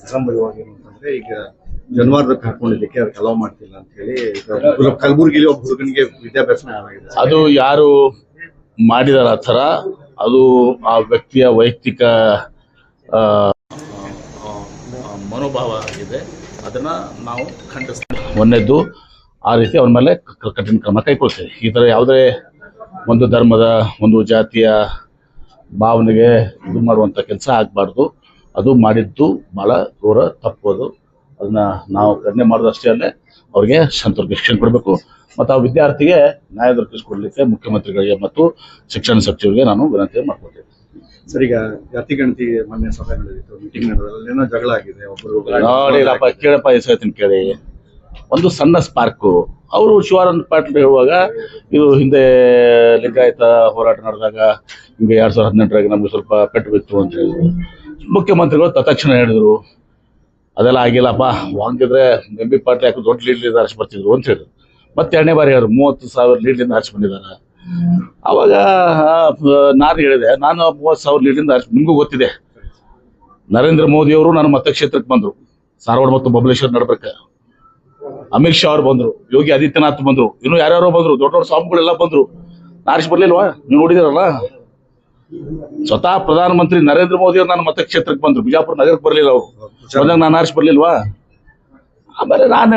ಅಂತಂದ್ರೆ ಈಗ ಜನವಾರದ ಹಾಕೊಂಡಿದ್ದಕ್ಕೆ ಅವ್ರಿಗೆ ಅಲೋ ಮಾಡ್ತಿಲ್ಲ ಅಂತ ಹೇಳಿ ಕಲಬುರಗಿಲಿ ಒಬ್ಬ ಹುಡುಗನಿಗೆ ವಿದ್ಯಾಭ್ಯಾಸ ಆಗಿದೆ ಅದು ಯಾರು ಮಾಡಿದಾರ ಆ ಥರ ಅದು ಆ ವ್ಯಕ್ತಿಯ ವೈಯಕ್ತಿಕ ಮನೋಭಾವ ಆಗಿದೆ. ಅದನ್ನ ನಾವು ಖಂಡಿಸ್ತೀವಿ. ಮೊನ್ನೆದ್ದು ಆ ರೀತಿ ಅವ್ರ ಮೇಲೆ ಕಠಿಣ ಕ್ರಮ ಕೈಗೊಳ್ತೇವೆ. ಈ ಥರ ಯಾವುದೇ ಒಂದು ಧರ್ಮದ ಒಂದು ಜಾತಿಯ ಭಾವನೆಗೆ ಇದು ಮಾಡುವಂಥ ಕೆಲಸ ಆಗಬಾರ್ದು. ಅದು ಮಾಡಿದ್ದು ಭಾಳ ಘೋರ ತಪ್ಪೋದು ಅದನ್ನ ನಾವು ಕಡಿಮೆ ಮಾಡೋದಷ್ಟೇ ಅಲ್ಲೇ ಅವ್ರಿಗೆ ಸಂತರ್ಕ ಶಿಕ್ಷಣ ಕೊಡಬೇಕು. ಮತ್ತು ಆ ವಿದ್ಯಾರ್ಥಿಗೆ ನ್ಯಾಯ ದೊರಕಿಸಿಕೊಡ್ಲಿಕ್ಕೆ ಮುಖ್ಯಮಂತ್ರಿಗಳಿಗೆ ಮತ್ತು ಶಿಕ್ಷಣ ಸಚಿವರಿಗೆ ನಾನು ವಿನಂತಿ ಮಾಡ್ಕೊಳ್ತೀನಿ. ಸರ್ ಈಗ ಜಾತಿ ಗಣತಿ ಮೊನ್ನೆ ಸಭೆ ನಡೆದಿತ್ತು ಮೀಟಿಂಗ್ ಏನೋ ಜಗಳ ಆಗಿದೆ ಒಬ್ಬರು ನೋಡಿಲ್ಲಪ್ಪ ಕೇಳಪ್ಪ ಎಸ್ ಹೇಳ್ತೀನಿ ಕೇಳಿ. ಒಂದು ಸಣ್ಣ ಸ್ಪಾರ್ಕು ಅವರು ಶಿವಾನಂದ ಪಾಟೀಲ್ ಹೇಳುವಾಗ ಇದು ಹಿಂದೆ ಲಿಂಗಾಯತ ಹೋರಾಟ ನಡೆದಾಗ ಹಿಂಗೆ ಎರಡು ಸಾವಿರದ ಹದಿನೆಂಟರಾಗ ನಮ್ಗೆ ಸ್ವಲ್ಪ ಪೆಟ್ಟು ಬಿತ್ತು ಅಂತ ಹೇಳಿದ್ರು. ಮುಖ್ಯಮಂತ್ರಿಗಳು ತತ್ಕ್ಷಣ ಹೇಳಿದ್ರು. ಅದೆಲ್ಲ ಆಗಿಲ್ಲಪ್ಪ, ಹಂಗಿದ್ರೆ ಎಂ ಬಿ ಪಾಟೀಲ್ ಯಾಕೆ ದೊಡ್ಡ ಲೀಡ್ಲಿಂದ ಹರಿಸಿ ಬರ್ತಿದ್ರು ಅಂತ ಹೇಳಿದ್ರು. ಮತ್ತೆ ಎರಡನೇ ಬಾರಿ ಹೇಳಿದ್ರು ಮೂವತ್ತು ಸಾವಿರ ಲೀಡ್ಲಿಂದ ಹರಿಸಿ ಅವಾಗ ನಾನು ಹೇಳಿದೆ, ನಾನು ಮೂವತ್ತು ಸಾವಿರ ಲೀಡ್ಲಿಂದ ಹರಿಸಿ ನಿಮಗೂ ಗೊತ್ತಿದೆ. ನರೇಂದ್ರ ಮೋದಿ ಅವರು ನನ್ನ ಮತಕ್ಷೇತ್ರಕ್ಕೆ ಬಂದರು. ಸಾರವಾಡ ಮತ್ತು ಬಬಲೇಶ್ವರ ನಡ್ಬೇಕ ಅಮಿತ್ ಶಾ ಅವರು ಬಂದ್ರು, ಯೋಗಿ ಆದಿತ್ಯನಾಥ್ ಬಂದರು, ಇನ್ನು ಯಾರ್ಯಾರೋ ಬಂದ್ರು ದೊಡ್ಡ ದೊಡ್ಡ ಸ್ವಾಮಿಗಳೆಲ್ಲ ಬಂದ್ರು. ನಾರಿಸ್ ಬರಲಿಲ್ವಾ? ನೀವು ನೋಡಿದಿರಲ್ಲ? ಸ್ವತಃ ಪ್ರಧಾನಮಂತ್ರಿ ನರೇಂದ್ರ ಮೋದಿ ಅವರು ನನ್ನ ಮತಕ್ಷೇತ್ರಕ್ಕೆ ಬಂದ್ರು. ಬಿಜಾಪುರ ನಗರಕ್ಕೆ ಬರಲಿಲ್ಲ ಅವರು. ಬಂದಾಗ ನಾನು ಆರಿಸಿ ಬರ್ಲಿಲ್ವಾ? ಆಮೇಲೆ ನಾನು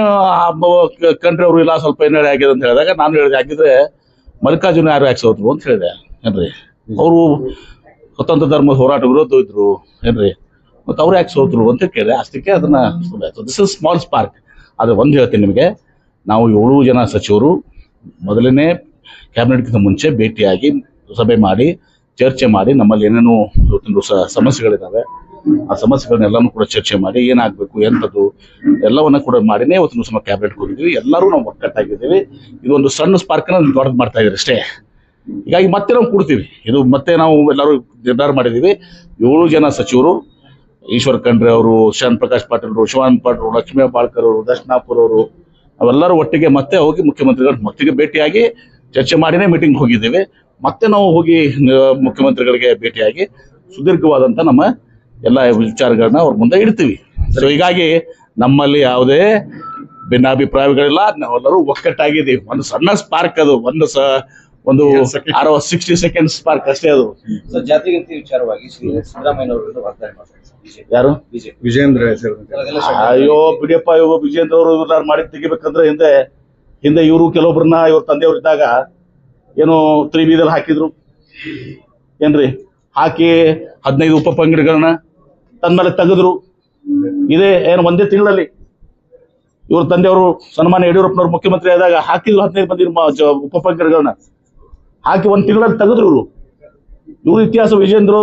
ಕಂಟ್ರಿ ಅವರು ಇಲ್ಲ ಸ್ವಲ್ಪ ಏನೇ ಆಗಿದೆ ಅಂತ ಹೇಳಿದಾಗ ನಾನು ಹೇಳಿದೆ ಹಾಗಿದ್ರೆ ಮಲ್ಲಿಕಾರ್ಜುನ ಯಾರು ಯಾಕೆ ಸೋತ್ರು? ಅಂತ ಹೇಳಿದೆ. ಏನ್ರಿ? ಅವರು ಸ್ವತಂತ್ರ ಧರ್ಮದ ಹೋರಾಟ ವಿರೋಧ ಇದ್ರು ಏನ್ರಿ? ಮತ್ತು ಅವ್ರು ಯಾಕೆ ಸೋತ್ರು ಅಂತ ಕೇಳಿದೆ. ಅಷ್ಟಕ್ಕೆ ಅದನ್ನ ದಿಸ್ ಇಸ್ ಸ್ಮಾಲ್ ಸ್ಪಾರ್ಕ್ ಆದ್ರೆ ಒಂದು ಹೇಳ್ತೀನಿ ನಿಮಗೆ ನಾವು ಏಳು ಜನ ಸಚಿವರು ಮೊದಲನೇ ಕ್ಯಾಬಿನೆಟ್ಗಿಂತ ಮುಂಚೆ ಭೇಟಿಯಾಗಿ ಸಭೆ ಮಾಡಿ ಚರ್ಚೆ ಮಾಡಿ, ನಮ್ಮಲ್ಲಿ ಏನೇನು ಸಮಸ್ಯೆಗಳಿದ್ದಾವೆ ಆ ಸಮಸ್ಯೆಗಳನ್ನೆಲ್ಲನೂ ಕೂಡ ಚರ್ಚೆ ಮಾಡಿ, ಏನಾಗಬೇಕು ಎಂಥದ್ದು ಎಲ್ಲವನ್ನ ಕೂಡ ಮಾಡಿನೇ ಇವತ್ತು ನಾವು ಕ್ಯಾಬಿನೆಟ್ ಹೋಗಿದ್ದೀವಿ ಎಲ್ಲರೂ ನಾವು ಒಕ್ಕಟ್ಟಾಗಿದ್ದೀವಿ. ಇದು ಒಂದು ಸಣ್ಣ ಸ್ಪಾರ್ಕ್ನ ದೊಡ್ಡದು ಮಾಡ್ತಾ ಇದ್ದೀರಿ ಅಷ್ಟೇ. ಹೀಗಾಗಿ ಮತ್ತೆ ನಾವು ಕೊಡ್ತೀವಿ. ಇದು ಮತ್ತೆ ನಾವು ಎಲ್ಲರೂ ನಿರ್ಧಾರ ಮಾಡಿದ್ದೀವಿ. ಏಳು ಜನ ಸಚಿವರು, ಈಶ್ವರ್ ಖಂಡ್ರೆ ಅವರು ಶಾನ್ ಪ್ರಕಾಶ್ ಪಾಟೀಲ್ ಅವರು ಶಿವಾನ್ ಪಾಟೀಲ್ ಅವರು, ಲಕ್ಷ್ಮೀ ಬಾಳ್ಕರ್ ಅವರು, ದರ್ಶನಾಪುರ್ ಅವರು ಅವೆಲ್ಲರೂ ಒಟ್ಟಿಗೆ ಮತ್ತೆ ಹೋಗಿ ಮುಖ್ಯಮಂತ್ರಿಗಳ ಮತ್ತಿಗೆ ಭೇಟಿಯಾಗಿ ಚರ್ಚೆ ಮಾಡಿನೇ ಮೀಟಿಂಗ್ ಹೋಗಿದ್ದೇವೆ. ಮತ್ತೆ ನಾವು ಹೋಗಿ ಮುಖ್ಯಮಂತ್ರಿಗಳಿಗೆ ಭೇಟಿಯಾಗಿ ಸುದೀರ್ಘವಾದಂತ ನಮ್ಮ ಎಲ್ಲ ವಿಚಾರಗಳನ್ನ ಅವ್ರ ಮುಂದೆ ಇಡ್ತೀವಿ. ಸೊ ಹೀಗಾಗಿ ನಮ್ಮಲ್ಲಿ ಯಾವುದೇ ಭಿನ್ನಾಭಿಪ್ರಾಯಗಳಿಲ್ಲ. ನಾವೆಲ್ಲರೂ ಒಕ್ಕಟ್ಟಾಗಿದ್ದೀವಿ. ಒಂದು ಸಣ್ಣ ಸ್ಪಾರ್ಕ್ ಅದು. ಒಂದು ಸ ಒಂದು ಅರವ ಸಿಕ್ಸ್ಟಿ ಸೆಕೆಂಡ್ ಸ್ಪಾರ್ಕ್ ಅಷ್ಟೇ ಅದು. ಸೊ ಜಾತಿಗಂತಿ ವಿಚಾರವಾಗಿ ಯಾರು? ವಿಜೇಂದ್ರ ಅಯ್ಯೋ ಬಿಡಿಯಪ್ಪ ಇವ ವಿಜೇಂದ್ರ ಅವರು ಮಾಡಿ ತೆಗಿಬೇಕಂದ್ರೆ ಹಿಂದೆ ಹಿಂದೆ ಇವರು ಕೆಲವೊಬ್ಬರನ್ನ ಇವ್ರ ತಂದೆಯವ್ರು ಇದ್ದಾಗ ಏನು ತ್ರೀ ಬೀದಲ್ಲಿ ಹಾಕಿದ್ರು. ಏನ್ರಿ? ಹಾಕಿ ಹದಿನೈದು ಉಪ ಪಂಗಡಗಳನ್ನ ತಂದ್ಮೇಲೆ ತೆಗೆದ್ರು. ಇದೇ ಏನು ಒಂದೇ ತಿಂಗಳಲ್ಲಿ. ಇವ್ರ ತಂದೆಯವರು ಸನ್ಮಾನ್ಯ ಯಡಿಯೂರಪ್ಪನವ್ರು ಮುಖ್ಯಮಂತ್ರಿ ಆದಾಗ ಹಾಕಿದ್ರು ಹದಿನೈದು ಮಂದಿ ಉಪ ಪಂಗಡಗಳನ್ನ. ಹಾಕಿ ಒಂದ್ ತಿಂಗಳಲ್ಲಿ ತೆಗೆದ್ರು ಇವರು. ಇವ್ರ ಇತಿಹಾಸ ವಿಜೇಂದ್ರ